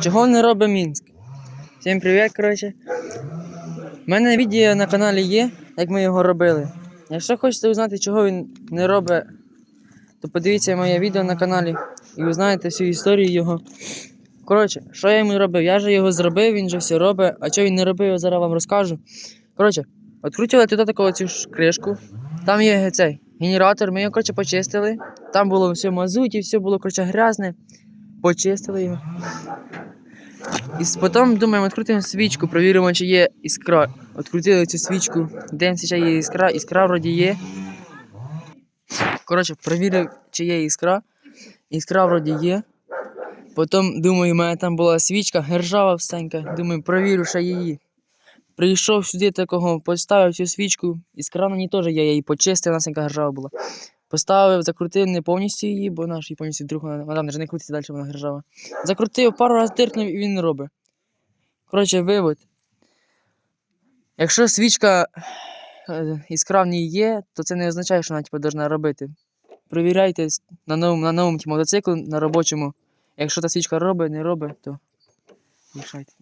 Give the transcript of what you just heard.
Чого не робить Мінськ? Всім привіт, коротше. У мене відео на каналі є, як ми його робили. Якщо хочете узнати, чого він не робить, то подивіться моє відео на каналі і узнаєте всю історію його. Коротше, що я йому робив? Я же його зробив, він же все робить. А що він не робив, я зараз вам розкажу. Коротше, відкрутили туди таку цю кришку. Там є цей генератор, ми його коротше, почистили. Там було все мазуті, все було коротше, грязне. Почистили його. І потім думаємо, відкрутимо свічку, провіримо, чи є іскра. Відкрутили цю свічку, дивимося, чи є іскра, іскра вроді є. Коротше, провірив, чи є іскра. Іскра вроді є. Потім, думаю, у мене там була свічка, гержава всенька. Думаю, провірю ще її. Прийшов сюди такого, поставив цю свічку, іскра на ній теж є, я її почистив, у нас яка гержава була. Поставив, закрутив не повністю її, бо наш її повністю друг, вона вона вже не крутиться далі, вона гержава. Закрутив, пару разів тиркнув і він не робить. Коротше, вивод. Якщо свічка е, іскра в ній є, то це не означає, що вона типу, повинна робити. Провіряйте на новому, на новому типу, мотоциклу, на робочому. Якщо та свічка робить, не робить, то рішайте.